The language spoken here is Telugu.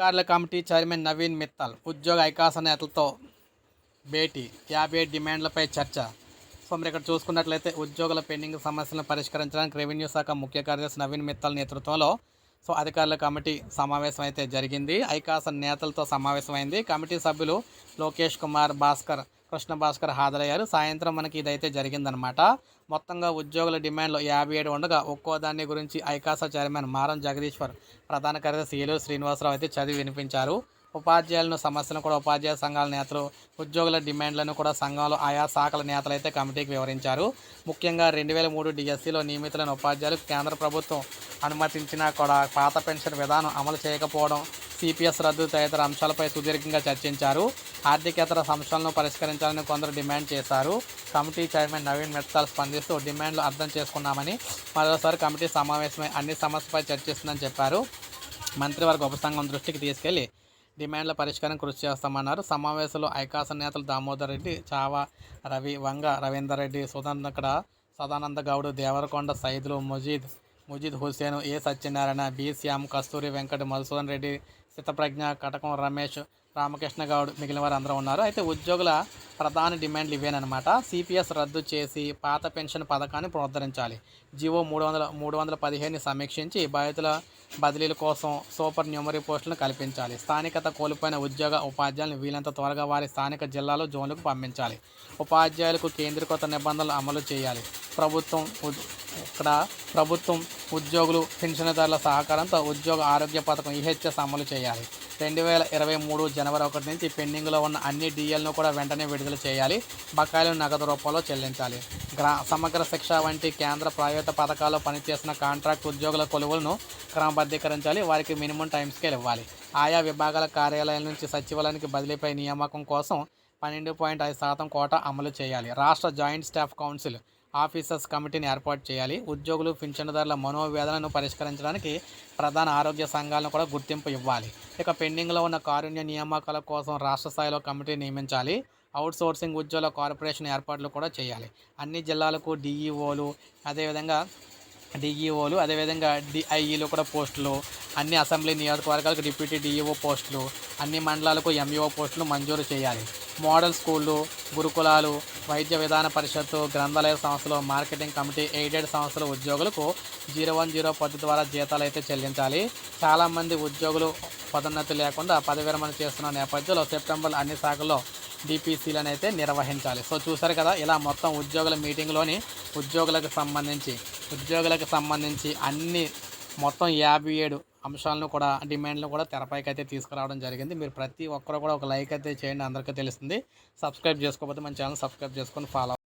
అధికారుల కమిటీ చైర్మన్ నవీన్ మిత్తల్ ఉద్యోగ ఐకాస నేతలతో భేటీ యాభై డిమాండ్లపై చర్చ. సో మీరు ఇక్కడ చూసుకున్నట్లయితే ఉద్యోగుల పెండింగ్ సమస్యలను పరిష్కరించడానికి రెవెన్యూ శాఖ ముఖ్య కార్యదర్శి నవీన్ మిత్తల్ నేతృత్వంలో సో అధికారుల కమిటీ సమావేశం అయితే జరిగింది. ఐకాస నేతలతో సమావేశమైంది. కమిటీ సభ్యులు లోకేష్ కుమార్ భాస్కర్ కృష్ణ భాస్కర్ హాజరయ్యారు. సాయంత్రం మనకి ఇదైతే జరిగిందనమాట మొత్తంగా ఉద్యోగుల డిమాండ్లో యాభై ఏడు ఉండగా ఒక్కో దాని గురించి ఐకాస చైర్మన్ మారం జగదీశ్వర్ ప్రధాన కార్యదర్శి ఏలూరు శ్రీనివాసరావు అయితే చదివి వినిపించారు. ఉపాధ్యాయులను సమస్యలను కూడా ఉపాధ్యాయ సంఘాల నేతలు ఉద్యోగుల డిమాండ్లను కూడా సంఘంలో ఆయా శాఖల నేతలు అయితే కమిటీకి వివరించారు. ముఖ్యంగా రెండు వేల మూడు డిఎస్సిలో నియమితులైన ఉపాధ్యాయులకు కేంద్ర ప్రభుత్వం అనుమతించినా కూడా పాత పెన్షన్ విధానం అమలు చేయకపోవడం సిపిఎస్ రద్దు తదితర అంశాలపై సుదీర్ఘంగా చర్చించారు. ఆర్థికేతర సమస్యలను పరిష్కరించాలని కొందరు డిమాండ్ చేశారు. కమిటీ చైర్మన్ నవీన్ మెత్తాల్ స్పందిస్తూ డిమాండ్లు అర్థం చేసుకున్నామని మరోసారి కమిటీ సమావేశమై అన్ని సమస్యలపై చర్చిస్తుందని చెప్పారు. మంత్రివర్గ ఉపసంఘం దృష్టికి తీసుకెళ్ళి డిమాండ్ల పరిష్కారం కృషి చేస్తామన్నారు. సమావేశంలో ఐకాస నేతలు దామోదర్ రెడ్డి చావా రవి వంగ రవీందర్ రెడ్డి సుధాకడ సదానంద గౌడ్ దేవరకొండ సైదులు ముజీద్ ముజీద్ హుస్సేన్ ఏ సత్యనారాయణ బి శ్యామ్ కస్తూరి వెంకట మధుసూదన్ రెడ్డి సితప్రజ్ఞ కటకం రమేష్ రామకృష్ణ గౌడ్ మిగిలిన వారు అందరూ ఉన్నారు. అయితే ఉద్యోగుల ప్రధాన డిమాండ్లు ఇవేనమాట సిపిఎస్ రద్దు చేసి పాత పెన్షన్ పథకాన్ని పునరుద్ధరించాలి. జివో మూడు వందల మూడు వందల పదిహేను సమీక్షించి బాధితుల బదిలీల కోసం సూపర్ న్యూమరీ పోస్టులను కల్పించాలి. స్థానికత కోల్పోయిన ఉద్యోగ ఉపాధ్యాయులను వీలంత త్వరగా వారి స్థానిక జిల్లాలో జోన్లకు పంపించాలి. ఉపాధ్యాయులకు కేంద్రీకృత నిబంధనలు అమలు చేయాలి. ప్రభుత్వం ఇక్కడ ప్రభుత్వం ఉద్యోగులు పెన్షన్దారుల సహకారంతో ఉద్యోగ ఆరోగ్య పథకం ఈహెచ్ఎస్ అమలు చేయాలి. రెండు వేల ఇరవై మూడు జనవరి ఒకటి నుంచి పెండింగ్లో ఉన్న అన్ని డిఎల్ను కూడా వెంటనే విడుదల చేయాలి. బకాయిలు నగదు రూపంలో చెల్లించాలి. గ్రా సమగ్ర శిక్ష వంటి కేంద్ర ప్రైవేటు పథకాల్లో పనిచేసిన కాంట్రాక్ట్ ఉద్యోగుల కొలువులను క్రమబద్ధీకరించాలి. వారికి మినిమం టైం స్కేల్ ఇవ్వాలి. ఆయా విభాగాల కార్యాలయాల నుంచి సచివాలయానికి బదిలీపై నియామకం కోసం పన్నెండు పాయింట్ ఐదు శాతం కోట అమలు చేయాలి. రాష్ట్ర జాయింట్ స్టాఫ్ కౌన్సిల్ ఆఫీసర్స్ కమిటీని ఏర్పాటు చేయాలి. ఉద్యోగులు పింఛనుదారుల మనోవేదనను పరిష్కరించడానికి ప్రధాన ఆరోగ్య సంఘాలను కూడా గుర్తింపు ఇవ్వాలి. ఇక పెండింగ్లో ఉన్న కారుణ్య నియామకాల కోసం రాష్ట్ర స్థాయిలో కమిటీ నియమించాలి. అవుట్సోర్సింగ్ ఉద్యోగుల కార్పొరేషన్ ఏర్పాట్లు కూడా చేయాలి. అన్ని జిల్లాలకు డిఈఓలు అదేవిధంగా డిఈఓలు అదేవిధంగా డిఐఈలు కూడా పోస్టులు అన్ని అసెంబ్లీ నియోజకవర్గాలకు డిప్యూటీ డిఈఓ పోస్టులు అన్ని మండలాలకు ఎంఈఓ పోస్టులు మంజూరు చేయాలి. మోడల్ స్కూళ్ళు గురుకులాలు వైద్య విధాన పరిషత్తు గ్రంథాలయ సంస్థలు మార్కెటింగ్ కమిటీ ఎయిడెడ్ సంస్థల ఉద్యోగులకు జీరో వన్ జీరో పద్ధతి ద్వారా జీతాలు అయితే చెల్లించాలి. చాలామంది ఉద్యోగులు పదోన్నతి లేకుండా పదవి విరమణ చేస్తున్న నేపథ్యంలో సెప్టెంబర్ అన్ని శాఖల్లో డిపిసీలను అయితే నిర్వహించాలి. సో చూసారు కదా ఇలా మొత్తం ఉద్యోగుల మీటింగ్లోని ఉద్యోగులకు సంబంధించి ఉద్యోగులకు సంబంధించి అన్ని మొత్తం యాభై ఏడు అంశాలను కూడా డిమాండ్లు కూడా తెరపైకి అయితే తీసుకురావడం జరిగింది. మీరు ప్రతి ఒక్కరు కూడా ఒక లైక్ అయితే చేయండి అందరికీ తెలుస్తుంది. సబ్స్క్రైబ్ చేసుకోకపోతే మన ఛానల్ సబ్స్క్రైబ్ చేసుకొని ఫాలో